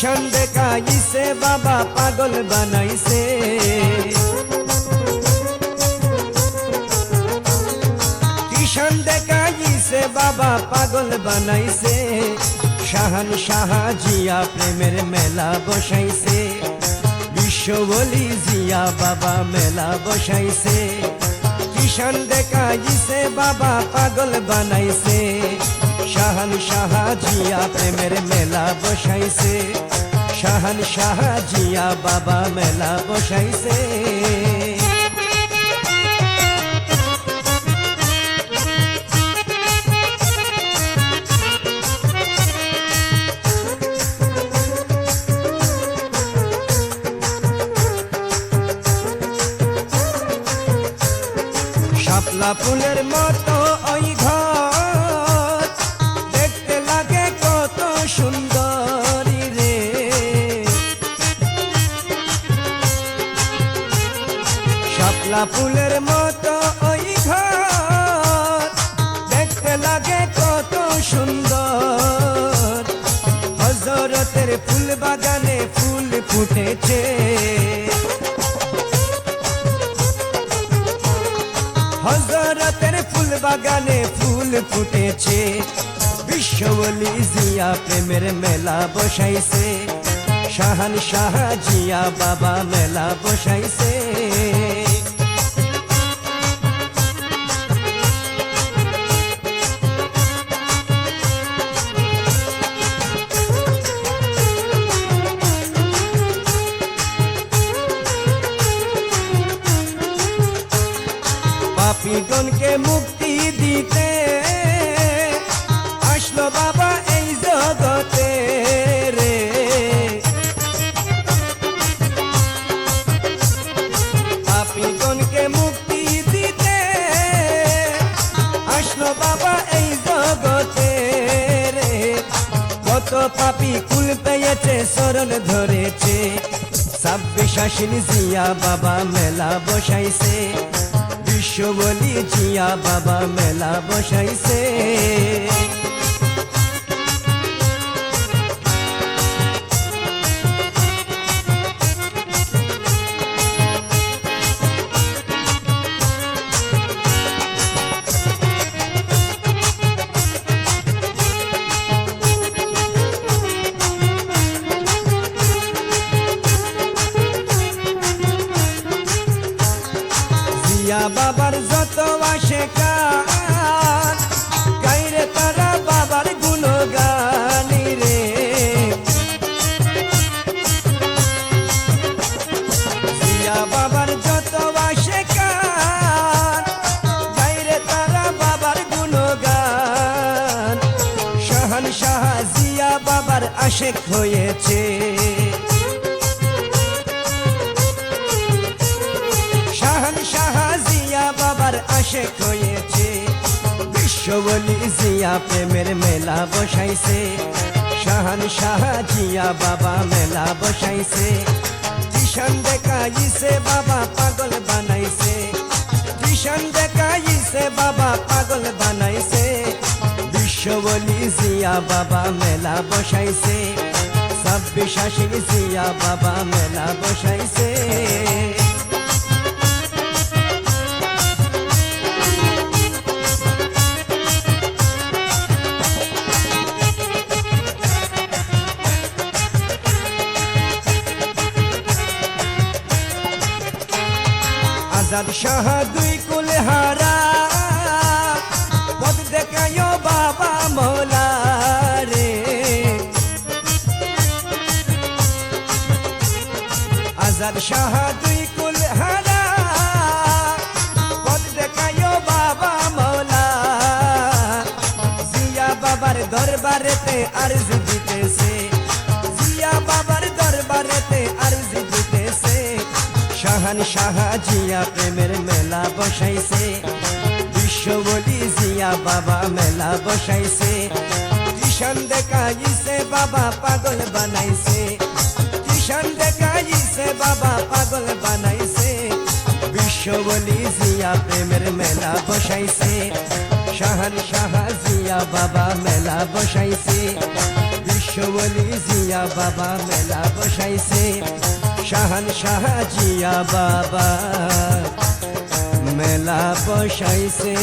কিষণ দেখাইছে, বাবা পাগল বানাইছে। কিষণ দেখাইছে, বাবা পাগল বানাইছে। শাহান শাহা জিয়া প্রেমের মেলা বসাইছে। বিশ্ব বলি জিয়া বাবা মেলা বসাইছে। কিষণ দেখাইছে, বাবা পাগল বানাইছে। শাহান শাহা জিয়া প্রেমের মেলা বসাইছে। শাহান শাহা জিয়া বাবা মেলা বসাইছে। শাপলা ফুলের মতো সুন্দরী শাপলা ফুলের মতো ওই ঘর দেখতে লাগে কত সুন্দর। হজরতের ফুল বাগানে ফুল ফুটেছে। হজরতের ফুল বাগানে ফুল ফুটেছে। বিশ্ববলি জিয়া প্রেমের মেলা বসাইছে। শাহান শাহ জিয়া বাবা মেলা বসাইছে। পাপিগণকে মুক্তি দিতে কত পাপি কুল পেয়েছে শরণ ধরেছে। ছাব্বিশ আশ্বিন জিয়া বাবা মেলা বসাইছে। বিশ্ব বলি জিয়া বাবা মেলা বসাইছে। বাবার যত আসে গাইরে তারা বাবার গুণগানি রে। জিয়া বাবার যত আসে গাইরে তারা বাবার গুণগান। শাহান শাহ জিয়া বাবার আশেক হয়েছে। আশেক হয়েছে বিশ্ববলি জিয়া প্রেমের মেলা বসাইছে। শাহান শাহা জিয়া বাবা মেলা বসাইছে। কিষান দেখাইছে, বাবা পাগল বানাইছে। কিষান দেখাইছে, বাবা পাগল বানাইছে। বিশ্ববলি জিয়া বাবা মেলা বসাইছে। ছাব্বিশ আশির জিয়া বাবা মেলা বসাইছে। আজাদ শাহ দুই কুল হারা পথ দেখায় বাবা মোলা রে। আজাদ শাহ দুই কুল হারা পথ দেখায় বাবা মোলা। জিয়া বাবার দরবারেতে আরজ দিতেছে। শাহান শাহা জিয়া প্রেমের মেলা বসাইছে। বিশ্ব বলি জিয়া বাবা মেলা বসাইছে। কিষান দেখাইছে, বাবা পাগল বানাইছে। কিষান দেখাইছে, বাবা পাগল বানাইছে। বিশ্ব বলি জিয়া প্রেমের মেলা বসাইছে। শাহান শাহা জিয়া বাবা মেলা বসাইছে। বিশ্ব বিশ্ববলি জিয়া বাবা মেলা বসাইছে। শাহান শাহ জিয়া বাবা মেলা বসাইছে।